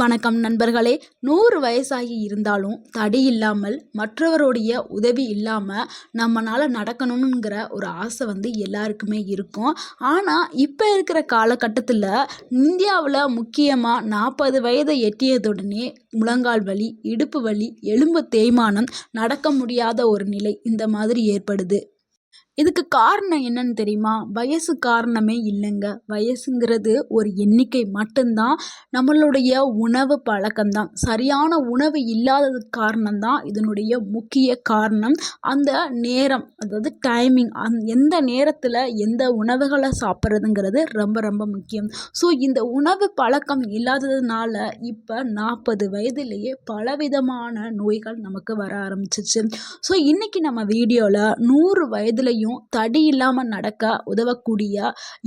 வணக்கம் நண்பர்களே. நூறு வயசாகி இருந்தாலும் தடி இல்லாமல் மற்றவருடைய உதவி இல்லாமல் நம்மளால் நடக்கணுங்கிற ஒரு ஆசை வந்து எல்லாருக்குமே இருக்கும். ஆனால் இப்போ இருக்கிற காலகட்டத்தில் இந்தியாவில் முக்கியமாக நாற்பது வயதை எட்டியதுடனே முழங்கால் வலி இடுப்பு வலி எலும்பு தேய்மானம் நடக்க முடியாத ஒரு நிலை இந்த மாதிரி ஏற்படுது. இதுக்கு காரணம் என்னன்னு தெரியுமா? வயசு காரணமே இல்லைங்க. வயசுங்கிறது ஒரு எண்ணிக்கை மட்டும்தான். நம்மளுடைய உணவு பழக்கம்தான். சரியான உணவு இல்லாதது காரணம்தான் இதனுடைய முக்கிய காரணம். அந்த நேரம் அதாவது டைமிங் அந் எந்த நேரத்தில் எந்த உணவுகளை சாப்பிட்றதுங்கிறது ரொம்ப ரொம்ப முக்கியம். ஸோ இந்த உணவு பழக்கம் இல்லாததுனால இப்போ நாற்பது வயதிலேயே பலவிதமான நோய்கள் நமக்கு வர ஆரம்பிச்சிச்சு. ஸோ இன்றைக்கி நம்ம வீடியோவில் நூறு வயதுலையும் தடி இல்லாமல் நடக்க உதவக்கூடிய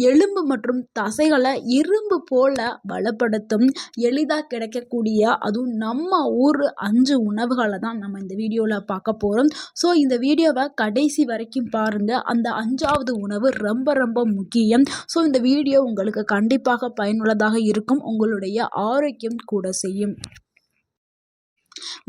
எலும்பு மற்றும் தசைகளை இரும்பு போல பலப்படுத்தும் எளிதாக கிடைக்கக்கூடிய அதுவும் நம்ம ஊர் அஞ்சு உணவுகளை தான் நம்ம இந்த வீடியோவில் பார்க்க போகிறோம் ஸோ இந்த வீடியோவை கடைசி வரைக்கும் பாருங்கள் அந்த அஞ்சாவது உணவு ரொம்ப ரொம்ப முக்கியம். ஸோ இந்த வீடியோ உங்களுக்கு கண்டிப்பாக பயனுள்ளதாக இருக்கும். உங்களுடைய ஆரோக்கியம் கூட செய்யும்.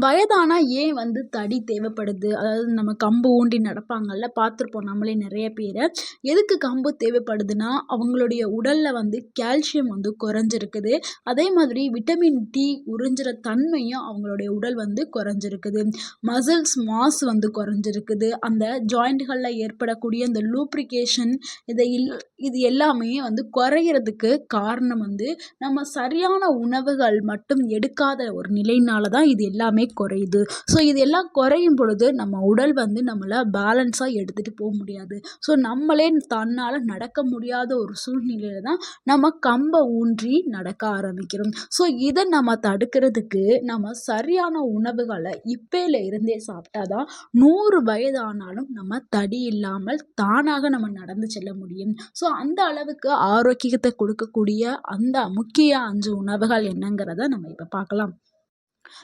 வயதானால் ஏன் வந்து தடி தேவைப்படுது? அதாவது நம்ம கம்பு ஊண்டி நடப்பாங்கள்ல பார்த்துருப்போம் நம்மளே நிறைய பேரை. எதுக்கு கம்பு தேவைப்படுதுன்னா அவங்களுடைய உடலில் வந்து கால்சியம் வந்து குறைஞ்சிருக்குது. அதே மாதிரி விட்டமின் டி உறிஞ்சிற தன்மையும் அவங்களுடைய உடல் வந்து குறைஞ்சிருக்குது. மசில்ஸ் மாஸ் வந்து குறைஞ்சிருக்குது. அந்த ஜாயிண்ட்களில் ஏற்படக்கூடிய அந்த லூப்ரிகேஷன் இதை இல் இது எல்லாமே வந்து குறையிறதுக்கு காரணம் வந்து நம்ம சரியான உணவுகள் மட்டும் எடுக்காத ஒரு நிலையினால தான் இது எல்லாமே குறையுது. ஸோ இது எல்லாம் குறையும் பொழுது நம்ம உடல் வந்து நம்மளை பேலன்ஸாக எடுத்துகிட்டு போக முடியாது. ஸோ நம்மளே தன்னால் நடக்க முடியாத ஒரு சூழ்நிலையில தான் நம்ம கம்பை ஊன்றி நடக்க ஆரம்பிக்கிறோம். ஸோ இதை நம்ம தடுக்கிறதுக்கு நம்ம சரியான உணவுகளை இப்பையில இருந்தே சாப்பிட்டா தான் நூறு வயதானாலும் நம்ம தடி இல்லாமல் தானாக நம்ம நடந்து செல்ல முடியும். ஸோ அந்த அளவுக்கு ஆரோக்கியத்தை கொடுக்கக்கூடிய அந்த முக்கிய அஞ்சு உணவுகள் என்னங்கிறத நம்ம இப்போ பார்க்கலாம்.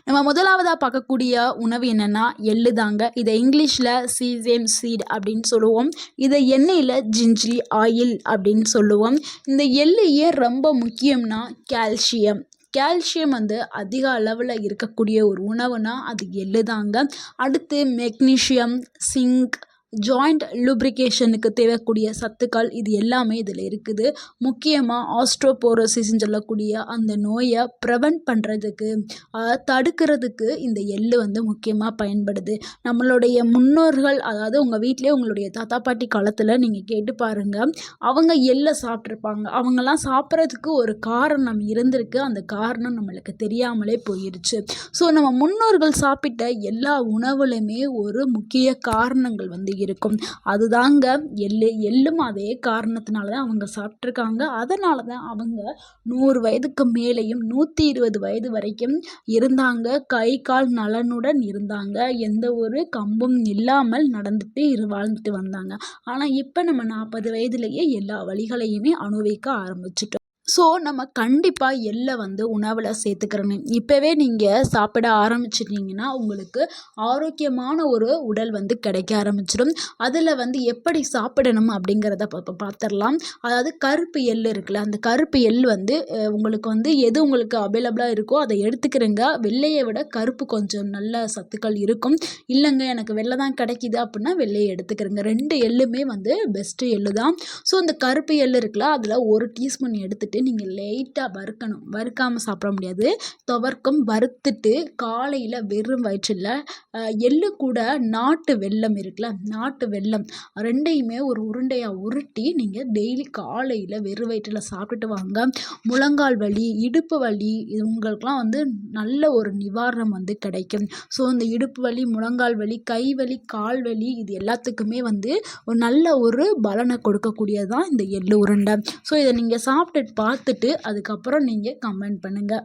நம்ம முதலாவதாக பார்க்கக்கூடிய உணவு என்னென்னா எள்ளு தாங்க இதை இங்கிலீஷில் சீசேம் சீட் அப்படின்னு சொல்லுவோம். இதை எண்ணெயில் ஜிஞ்சி ஆயில் அப்படின்னு சொல்லுவோம். இந்த எள்ளு ஏன் ரொம்ப முக்கியம்னா கால்சியம். கால்சியம் வந்து அதிக அளவில் இருக்கக்கூடிய ஒரு உணவுனா அது எள்ளு தாங்க அடுத்து மெக்னீஷியம் சிங்க் ஜாயிண்ட் லூப்ரிகேஷனுக்கு தேவைக்கூடிய சத்துக்கள் இது எல்லாமே இதில் இருக்குது. முக்கியமாக ஆஸ்ட்ரோபோரோசிஸ்ன்னு சொல்லக்கூடிய அந்த நோயை ப்ரிவெண்ட் பண்ணுறதுக்கு தடுக்கிறதுக்கு இந்த எள்ளு வந்து முக்கியமாக பயன்படுது. நம்மளுடைய முன்னோர்கள் அதாவது உங்கள் வீட்டிலே உங்களுடைய தாத்தா பாட்டி காலத்தில் நீங்கள் கேட்டு பாருங்கள் அவங்க எள்ளை சாப்பிட்ருப்பாங்க அவங்கெல்லாம் சாப்பிட்றதுக்கு ஒரு காரணம் இருந்திருக்கு. அந்த காரணம் நம்மளுக்கு தெரியாமலே போயிடுச்சு ஸோ நம்ம முன்னோர்கள் சாப்பிட்ட எல்லா உணவுலையுமே ஒரு முக்கிய காரணங்கள் வந்து இருக்கும். அதுதாங்க எள்ளு எள்ளும் அதே காரணத்தினால தான் அவங்க சாப்பிட்ருக்காங்க அதனால தான் அவங்க நூறு வயதுக்கு மேலேயும் நூற்றி இருபது வயது வரைக்கும் இருந்தாங்க. கை கால் நலனுடன் இருந்தாங்க. எந்த ஒரு கம்பும் இல்லாமல் நடந்துட்டு இரு வாழ்ந்துட்டு வந்தாங்க. ஆனால் இப்போ நம்ம நாற்பது வயதுலேயே எல்லா வழிகளையுமே அனுபவிக்க ஆரம்பிச்சிட்டோம். ஸோ நம்ம கண்டிப்பாக எள்ளை வந்து உணவில் சேர்த்துக்கிறணும் இப்போவே நீங்கள் சாப்பிட ஆரம்பிச்சிட்டிங்கன்னா உங்களுக்கு ஆரோக்கியமான ஒரு உடல் வந்து கிடைக்க ஆரம்பிச்சிடும். அதில் வந்து எப்படி சாப்பிடணும் அப்படிங்கிறத இப்போ பார்த்துடலாம் அதாவது கருப்பு எள் இருக்குல்ல அந்த கருப்பு எள் வந்து உங்களுக்கு வந்து எது உங்களுக்கு அவைலபிளாக இருக்கோ அதை எடுத்துக்கிறேங்க. வெள்ளையை விட கருப்பு கொஞ்சம் நல்ல சத்துக்கள் இருக்கும். இல்லைங்க எனக்கு வெள்ளை தான் கிடைக்கிது அப்படின்னா வெள்ளையை எடுத்துக்கிறேங்க. ரெண்டு எள்ளுமே வந்து பெஸ்ட்டு எள்ளு தான் ஸோ அந்த கருப்பு எள் இருக்குல்ல அதில் ஒரு டீஸ்பூன் வந்துட்டு நீங்கள் லைட்டாக வறுக்கணும். வறுக்காமல் சாப்பிட முடியாது. துவர்க்கம் வறுத்துட்டு காலையில் வெறும் வயிற்றில் எள்ளு கூட நாட்டு வெல்லம் இருக்குல்ல நாட்டு வெல்லம். ரெண்டையுமே ஒரு உருண்டையாக உருட்டி நீங்கள் டெய்லி காலையில் வெறும் வயிற்றில் சாப்பிட்டுட்டு வாங்க. முழங்கால் வலி இடுப்பு வலி இது உங்களுக்குலாம் வந்து நல்ல ஒரு நிவாரணம் வந்து கிடைக்கும். ஸோ இந்த இடுப்பு வலி முழங்கால் வலி கை வலி கால் வலி இது எல்லாத்துக்குமே வந்து ஒரு நல்ல ஒரு பலனை கொடுக்கக்கூடியது தான் இந்த எள்ளு உருண்டை. ஸோ இதை நீங்கள் சாப்பிட்டுட்டு பார்த்துட்டு அதுக்கப்புறம் நீங்கள் கமெண்ட் பண்ணுங்கள்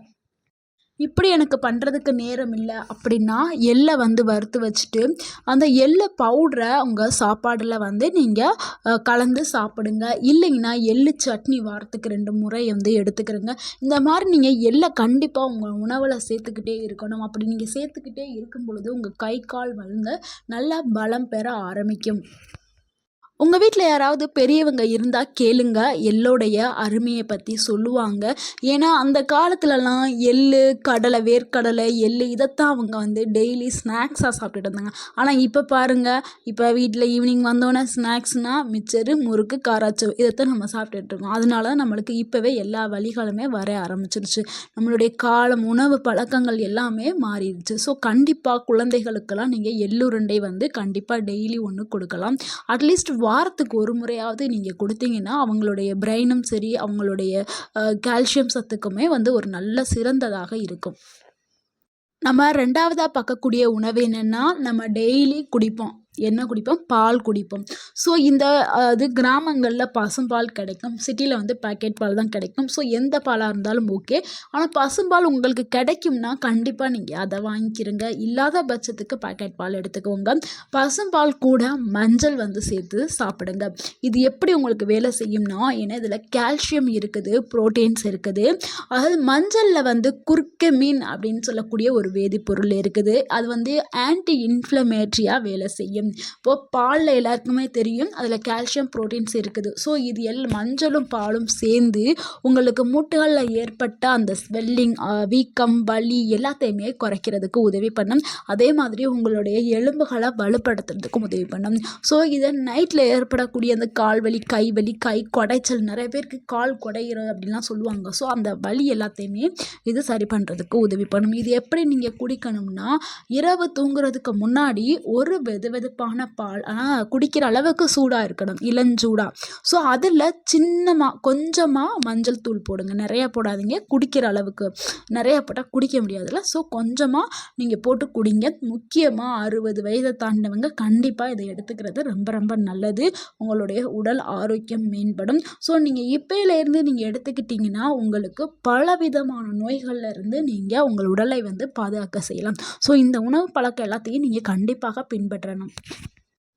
இப்படி எனக்கு பண்ணுறதுக்கு நேரம் இல்லை அப்படின்னா எள்ளை வந்து வறுத்து வச்சுட்டு அந்த எள்ளை பவுடரை உங்கள் சாப்பாடில் வந்து நீங்கள் கலந்து சாப்பிடுங்க. இல்லைங்கன்னா எள்ளு சட்னி வாரத்துக்கு ரெண்டு முறை வந்து எடுத்துக்கிறோங்க. இந்த மாதிரி நீங்கள் எள்ளை கண்டிப்பாக உங்கள் உணவில் சேர்த்துக்கிட்டே இருக்கணும். அப்படி நீங்கள் சேர்த்துக்கிட்டே இருக்கும் பொழுது உங்கள் கை கால் வந்து நல்லா பலம் பெற ஆரம்பிக்கும். உங்கள் வீட்டில் யாராவது பெரியவங்க இருந்தால் கேளுங்க. எள்ளோடைய அருமையை பற்றி சொல்லுவாங்க. ஏன்னா அந்த காலத்துலலாம் எள்ளு கடலை வேர்க்கடலை எள்ளு இதைத்தான் அவங்க வந்து டெய்லி ஸ்நாக்ஸாக சாப்பிட்டுட்டு இருந்தாங்க. ஆனால் இப்போ பாருங்கள் இப்போ வீட்டில் ஈவினிங் வந்தோடனே ஸ்நாக்ஸ்னால் மிச்சரு முறுக்கு காராச்சோ இதைத்தான் நம்ம சாப்பிட்டுட்டு இருக்கோம். அதனால தான் நம்மளுக்கு இப்போவே எல்லா வழிகளுமே வர ஆரம்பிச்சிருச்சு. நம்மளுடைய காலம் உணவு பழக்கங்கள் எல்லாமே மாறிடுச்சு. ஸோ கண்டிப்பாக குழந்தைகளுக்கெல்லாம் நீங்கள் எள்ளுருண்டை வந்து கண்டிப்பாக டெய்லி ஒன்று கொடுக்கலாம். அட்லீஸ்ட் வாரத்துக்கு ஒரு முறையாவது நீங்கள் கொடுத்தீங்கன்னா அவங்களுடைய பிரெயினும் சரி அவங்களுடைய கால்சியம் சத்துக்குமே வந்து ஒரு நல்ல சிறந்ததாக இருக்கும். நம்ம ரெண்டாவதாக பார்க்கக்கூடிய உணவு என்னென்னா நம்ம டெய்லி குடிப்போம். என்ன குடிப்போம் பால் குடிப்போம். ஸோ இந்த அது கிராமங்களில் பசும்பால் கிடைக்கும். சிட்டியில் வந்து பேக்கெட் பால் தான் கிடைக்கும். ஸோ எந்த பாலாக இருந்தாலும் ஓகே ஆனால் பசும்பால் உங்களுக்கு கிடைக்கும்னா கண்டிப்பாக நீங்கள் அதை வாங்கிக்கிறங்க இல்லாத பட்சத்துக்கு பேக்கெட் பால் எடுத்துக்கோங்க. பசும்பால் கூட மஞ்சள் வந்து சேர்த்து சாப்பிடுங்க. இது எப்படி உங்களுக்கு வேலை செய்யும்னா ஏன்னா இதில் கால்சியம் இருக்குது ப்ரோட்டீன்ஸ் இருக்குது. அதாவது மஞ்சளில் வந்து குறுக்க மீன் அப்படின்னு சொல்லக்கூடிய ஒரு வேதிப்பொருள் இருக்குது. அது வந்து ஆன்டி இன்ஃப்ளமேட்ரியாக வேலை செய்யும். இப்போது பாலில் எல்லாருக்குமே தெரியும் அதில் கால்சியம் ப்ரோட்டீன்ஸ் இருக்குது. ஸோ இது எல் மஞ்சளும் பாலும் சேர்ந்து உங்களுக்கு மூட்டுகளில் ஏற்பட்ட அந்த ஸ்வெல்லிங் வீக்கம் வலி எல்லாத்தையுமே குறைக்கிறதுக்கு உதவி பண்ணும். அதே மாதிரி உங்களுடைய எலும்புகளை வலுப்படுத்துறதுக்கும் உதவி பண்ணும். ஸோ இதை நைட்டில் ஏற்படக்கூடிய அந்த கால் வலி கை வலி கை குடைச்சல் நிறைய பேருக்கு கால் குடையிறது அப்படின்லாம் சொல்லுவாங்க. ஸோ அந்த வலி எல்லாத்தையுமே இது சரி பண்ணுறதுக்கு உதவி பண்ணும். இது எப்படி நீங்கள் குடிக்கணும்னா இரவு தூங்குறதுக்கு முன்னாடி ஒரு வெது வெது வெதுப்பான பால். ஆனால் குடிக்கிற அளவுக்கு சூடாக இருக்கணும். இளஞ்சூடாக ஸோ அதில் சின்னமாக கொஞ்சமாக மஞ்சள் தூள் போடுங்க. நிறையா போடாதீங்க. குடிக்கிற அளவுக்கு. நிறையா போட்டால் குடிக்க முடியாதுல்ல. ஸோ கொஞ்சமாக நீங்கள் போட்டு குடிங்க. முக்கியமாக அறுபது வயதை தாண்டினவங்க கண்டிப்பாக இதை எடுத்துக்கிறது ரொம்ப ரொம்ப நல்லது. உங்களுடைய உடல் ஆரோக்கியம் மேம்படும். ஸோ நீங்கள் இப்போலேருந்து நீங்கள் எடுத்துக்கிட்டிங்கன்னா உங்களுக்கு பலவிதமான நோய்களில் இருந்து நீங்கள் உங்கள் உடலை வந்து பாதுகாக்க செய்யலாம். ஸோ இந்த உணவு பழக்கம் எல்லாத்தையும் நீங்கள் கண்டிப்பாக பின்பற்றணும்.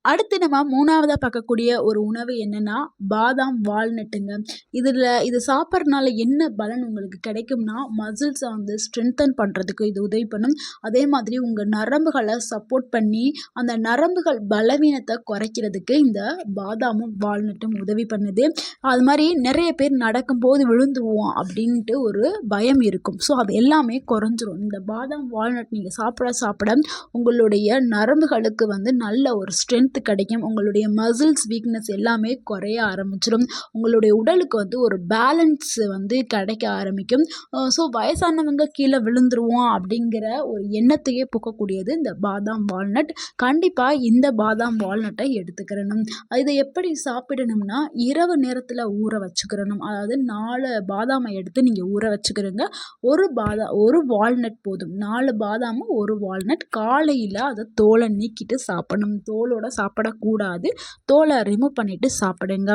அடுத்து நம்ம மூணாவதாக பார்க்கக்கூடிய ஒரு உணவு என்னென்னா பாதாம் வால்நட்டுங்க. இதில் இது சாப்பிட்றதுனால என்ன பலன் உங்களுக்கு கிடைக்கும்னா மசில்ஸை வந்து ஸ்ட்ரென்தன் பண்ணுறதுக்கு இது உதவி பண்ணும். அதே மாதிரி உங்கள் நரம்புகளை சப்போர்ட் பண்ணி அந்த நரம்புகள் பலவீனத்தை குறைக்கிறதுக்கு இந்த பாதாமும் வால்நட்டும் உதவி பண்ணுது. அது மாதிரி நிறைய பேர் நடக்கும்போது விழுந்துவோம் அப்படின்ட்டு ஒரு பயம் இருக்கும். ஸோ அது எல்லாமே குறைஞ்சிரும். இந்த பாதாம் வால்நட் நீங்கள் சாப்பிட சாப்பிட உங்களுடைய நரம்புகளுக்கு வந்து நல்ல ஒரு ஸ்ட்ரென்த் ஸ்ட்ரென்த் கிடைக்கும். உங்களுடைய மசில்ஸ் வீக்னஸ் எல்லாமே குறைய ஆரம்பிச்சிடும் உங்களுடைய உடலுக்கு வந்து ஒரு பேலன்ஸ் வந்து கிடைக்க ஆரம்பிக்கும். ஸோ வயசானவங்க கீழே விழுந்துருவோம் அப்படிங்கிற ஒரு எண்ணத்தையே போக்கக்கூடியது இந்த பாதாம் வால்நட். கண்டிப்பாக இந்த பாதாம் வால்நட்டை எடுத்துக்கிறணும். இதை எப்படி சாப்பிடணும்னா இரவு நேரத்தில் ஊற வச்சுக்கிறணும். அதாவது நாலு பாதாமை எடுத்து நீங்கள் ஊற வச்சுக்கிறோங்க. ஒரு பாதா ஒரு வால்நட் போதும். நாலு பாதாமும் ஒரு வால்நட். காலையில் அதை தோலை நீக்கிட்டு சாப்பிடணும். தோலோட சாப்பிடக்கூடாது. தோலை ரிமூவ் பண்ணிவிட்டு சாப்பிடுங்க.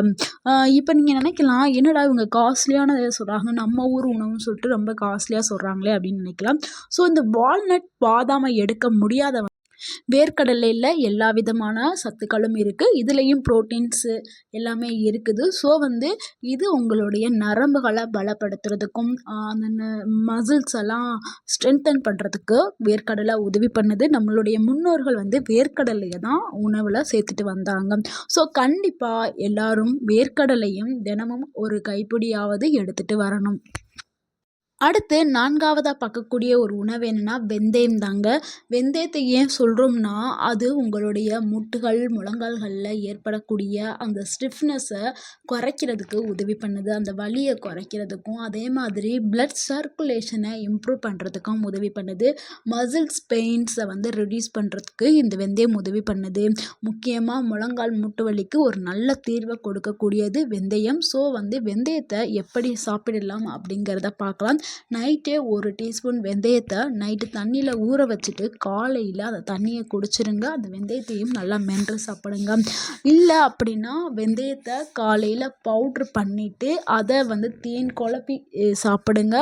இப்போ நீங்கள் நினைக்கலாம் என்னடா இவங்க காஸ்ட்லியானதை சொல்கிறாங்க நம்ம ஊர் உணவுன்னு சொல்லிட்டு ரொம்ப காஸ்ட்லியாக சொல்கிறாங்களே அப்படின்னு நினைக்கலாம். ஸோ இந்த வால்நட் பாதாமை எடுக்க முடியாத வேர்க்கடலையில் எல்லா விதமான சத்துக்களும் இருக்குது இதுலேயும் ப்ரோட்டீன்ஸு எல்லாமே இருக்குது. ஸோ வந்து இது உங்களுடைய நரம்புகளை பலப்படுத்துறதுக்கும் அந்த மசில்ஸ் எல்லாம் ஸ்ட்ரென்தன் பண்ணுறதுக்கு வேர்க்கடலை உதவி பண்ணுது. நம்மளுடைய முன்னோர்கள் வந்து வேர்க்கடலையை தான் உணவில் சேர்த்துட்டு வந்தாங்க. ஸோ கண்டிப்பாக எல்லாரும் வேர்க்கடலையும் தினமும் ஒரு கைப்பிடியாவது எடுத்துகிட்டு வரணும். அடுத்து நான்காவதாக பார்க்கக்கூடிய ஒரு உணவு என்னென்னா வெந்தயம் தாங்க. வெந்தயத்தை ஏன் சொல்கிறோம்னா அது உங்களுடைய முட்டுகள் முழங்கால்களில் ஏற்படக்கூடிய அந்த ஸ்டிஃப்னஸை குறைக்கிறதுக்கு உதவி பண்ணுது. அந்த வலியை குறைக்கிறதுக்கும் அதே மாதிரி பிளட் சர்க்குலேஷனை இம்ப்ரூவ் பண்ணுறதுக்கும் உதவி பண்ணுது. மசில்ஸ் பெயின்ஸை வந்து ரிடியூஸ் பண்ணுறதுக்கு இந்த வெந்தயம் உதவி பண்ணுது. முக்கியமாக முழங்கால் முட்டு வலிக்கு ஒரு நல்ல தீர்வை கொடுக்கக்கூடியது வெந்தயம். ஸோ வந்து வெந்தயத்தை எப்படி சாப்பிடலாம் அப்படிங்கிறத பார்க்கலாம். நைட்டே ஒரு டீஸ்பூன் வெந்தயத்தை நைட்டு தண்ணியில் ஊற வச்சுட்டு காலையில் அந்த தண்ணியை குடிச்சிருங்க. அந்த வெந்தயத்தையும் நல்லா மென்று சாப்பிடுங்க. இல்லை அப்படின்னா வெந்தயத்தை காலையில் பவுட்ரு பண்ணிவிட்டு அதை வந்து தேன் குழப்பி சாப்பிடுங்க.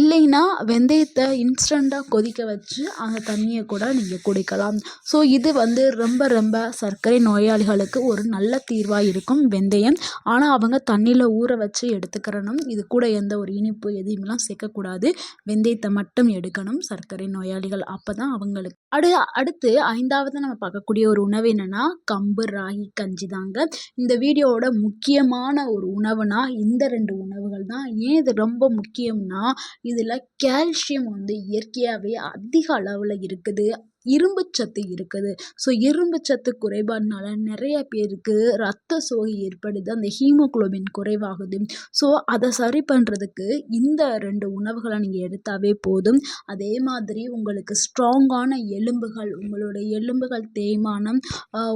இல்லைன்னா வெந்தயத்தை இன்ஸ்டண்ட்டாக கொதிக்க வச்சு அந்த தண்ணியை கூட நீங்கள் குடிக்கலாம். ஸோ இது வந்து ரொம்ப ரொம்ப சர்க்கரை நோயாளிகளுக்கு ஒரு நல்ல தீர்வாக இருக்கும் வெந்தயம். ஆனால் அவங்க தண்ணியில் ஊற வச்சு எடுத்துக்கிறணும். இது கூட எந்த ஒரு இனிப்பு எதையுமெல்லாம் சேர்க்க சேர்க்கக்கூடாது வெந்தயத்தை மட்டும் எடுக்கணும். சர்க்கரை நோயாளிகள் அப்போ தான் அவங்களுக்கு. அடு அடுத்து ஐந்தாவது நம்ம பார்க்கக்கூடிய ஒரு உணவு என்னென்னா கம்பு ராகி கஞ்சி தாங்க. இந்த வீடியோவோட முக்கியமான ஒரு உணவுனா இந்த ரெண்டு உணவுகள் தான். ஏன் இது ரொம்ப முக்கியம்னா இதில் கால்சியம் வந்து இயற்கையாகவே அதிக அளவில் இருக்குது. இரும்பு சத்து இருக்குது. ஸோ இரும்பு சத்து குறைபாடுனால நிறைய பேருக்கு ரத்த சோகை ஏற்படுது. அந்த ஹீமோகுளோபின் குறைவாகுது. ஸோ அதை சரி பண்ணுறதுக்கு இந்த ரெண்டு உணவுகளை நீங்கள் எடுத்தாவே போதும். அதே மாதிரி உங்களுக்கு ஸ்ட்ராங்கான எலும்புகள் உங்களுடைய எலும்புகள் தேய்மானம்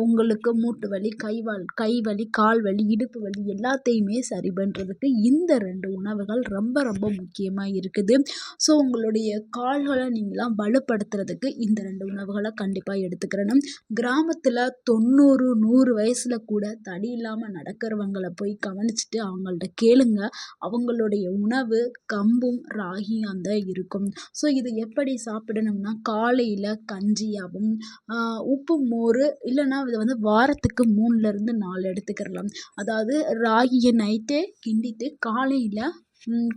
உங்களுக்கு மூட்டு வலி கைவால் கை வலி கால் வலி இடுப்பு வலி எல்லாத்தையுமே சரி பண்ணுறதுக்கு இந்த ரெண்டு உணவுகள் ரொம்ப ரொம்ப முக்கியமாக இருக்குது. ஸோ உங்களுடைய கால்களை நீங்களாம் வலுப்படுத்துறதுக்கு இந்த ரெண்டு உணவு உணவுகளை கண்டிப்பாக எடுத்துக்கிறணும். கிராமத்தில் தொண்ணூறு நூறு வயசில் கூட தடி இல்லாமல் நடக்கிறவங்களை போய் கவனிச்சுட்டு அவங்கள்ட்ட கேளுங்க. அவங்களுடைய உணவு கம்பும் ராகியும் தான் இருக்கும். ஸோ இது எப்படி சாப்பிடணும்னா காலையில் கஞ்சியாகவும் உப்பு மோர் இல்லைன்னா இதை வந்து வாரத்துக்கு மூணுலேருந்து நாலு எடுத்துக்கிறலாம். அதாவது ராகியை நைட்டே கிண்டிட்டு காலையில்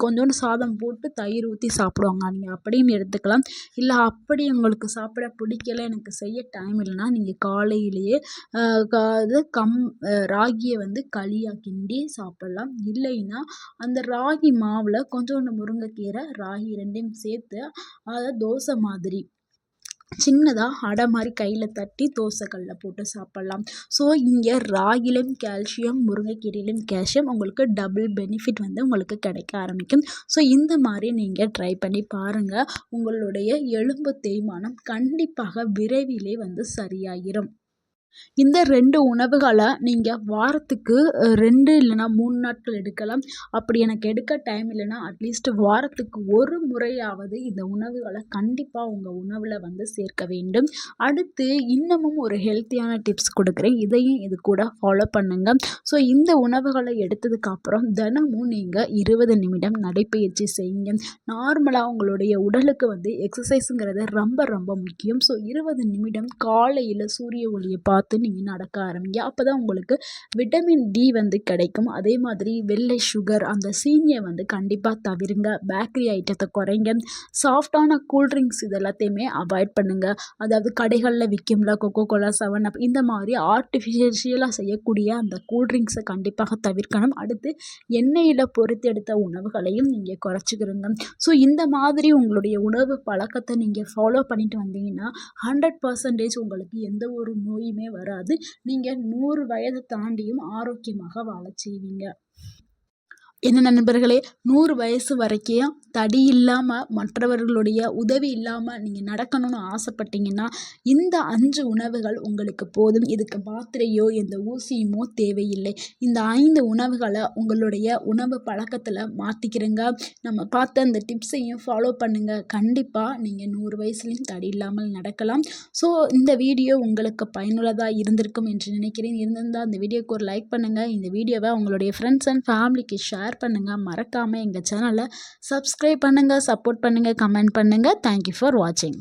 கொஞ்சோண்டு சாதம் போட்டு தயிர் ஊற்றி சாப்பிடுவாங்க. நீங்கள் அப்படியும் எடுத்துக்கலாம். இல்லை அப்படி உங்களுக்கு சாப்பிட பிடிக்கல எனக்கு செய்ய டைம் இல்லைன்னா நீங்கள் காலையிலேயே இது கம் ராகியை வந்து களியாக கிண்டி சாப்பிட்லாம். இல்லைன்னா அந்த ராகி மாவில் கொஞ்சோண்டு முருங்கைக்கீரை ராகி ரெண்டையும் சேர்த்து அதை தோசை மாதிரி சின்னதாக அடை மாதிரி கையில் தட்டி தோசைக்கல்லில் போட்டு சாப்பிட்லாம். ஸோ இங்கே ராகிலையும் கால்சியம் முருங்கைக்கீரையிலும் கால்சியம் உங்களுக்கு டபுள் பெனிஃபிட் வந்து உங்களுக்கு கிடைக்க ஆரம்பிக்கும். ஸோ இந்த மாதிரி நீங்கள் ட்ரை பண்ணி பாருங்கள் உங்களுடைய எலும்பு தேய்மானம் கண்டிப்பாக விரைவிலே வந்து சரியாகிடும் இந்த ரெண்டு உணவுகளை நீங்கள் வாரத்துக்கு ரெண்டு இல்லைனா மூணு நாட்கள் எடுக்கலாம். அப்படி எனக்கு எடுக்க டைம் இல்லைன்னா அட்லீஸ்ட் வாரத்துக்கு ஒரு முறையாவது இந்த உணவுகளை கண்டிப்பாக உங்கள் உணவில் வந்து சேர்க்க வேண்டும். அடுத்து இன்னமும் ஒரு ஹெல்த்தியான டிப்ஸ் கொடுக்குறேன். இதையும் இது கூட ஃபாலோ பண்ணுங்கள் ஸோ இந்த உணவுகளை எடுத்ததுக்கப்புறம் தினமும் நீங்கள் இருபது நிமிடம் நடைப்பயிற்சி செய்யுங்க. நார்மலாக உங்களுடைய உடலுக்கு வந்து எக்ஸசைஸுங்கிறது ரொம்ப ரொம்ப முக்கியம். ஸோ இருபது நிமிடம் காலையில் சூரிய ஒளியை பார்த்து பார்த்து நீங்கள் நடக்க ஆரம்பிங்க. அப்போ தான் உங்களுக்கு விட்டமின் டி வந்து கிடைக்கும். அதே மாதிரி வெள்ளை சுகர் அந்த சீனியை வந்து கண்டிப்பாக தவிருங்க. பேக்கரி ஐட்டத்தை குறைங்க. சாஃப்டான கூல்ட்ரிங்க்ஸ் இது எல்லாத்தையுமே அவாய்ட் பண்ணுங்கள் அதாவது கடைகளில் விற்கும்ல கொக்கோ கோலா செவன் அப் இந்த மாதிரி ஆர்டிஃபிஷியலாக செய்யக்கூடிய அந்த கூல்ட்ரிங்க்ஸை கண்டிப்பாக தவிர்க்கணும். அடுத்து எண்ணெயில் பொறுத்தெடுத்த உணவுகளையும் நீங்கள் குறைச்சிக்கிறங்க ஸோ இந்த மாதிரி உங்களுடைய உணவு பழக்கத்தை நீங்கள் ஃபாலோ பண்ணிட்டு வந்தீங்கன்னா ஹண்ட்ரட் பர்சன்டேஜ் உங்களுக்கு எந்த ஒரு நோயுமே வராது. நீங்கள் நூறு வயது தாண்டியும் ஆரோக்கியமாக வாழச் செய்வீங்க. என்ன நண்பர்களே நூறு வயசு வரைக்கும் தடி இல்லாமல் மற்றவர்களுடைய உதவி இல்லாமல் நீங்கள் நடக்கணும்னு ஆசைப்பட்டீங்கன்னா இந்த அஞ்சு உணவுகள் உங்களுக்கு போதும். இதுக்கு மாத்திரையோ எந்த ஊசியுமோ தேவையில்லை. இந்த ஐந்து உணவுகளை உங்களுடைய உணவு பழக்கத்தில் மாற்றிக்கிறங்க நம்ம பார்த்த அந்த டிப்ஸையும் ஃபாலோ பண்ணுங்கள் கண்டிப்பாக நீங்கள் நூறு வயசுலேயும் தடி இல்லாமல் நடக்கலாம். ஸோ இந்த வீடியோ உங்களுக்கு பயனுள்ளதாக இருந்திருக்கும் என்று நினைக்கிறேன். இருந்திருந்தால் அந்த வீடியோக்கு ஒரு லைக் பண்ணுங்கள் இந்த வீடியோவை உங்களுடைய ஃப்ரெண்ட்ஸ் அண்ட் ஃபேமிலிக்கு ஷேர் ஷேர் பண்ணுங்கள் மறக்காமல் எங்கள் சேனலை சப்ஸ்கிரைப் பண்ணுங்கள் சப்போர்ட் பண்ணுங்கள் கமெண்ட் பண்ணுங்கள் தேங்க்யூ ஃபார் வாட்சிங்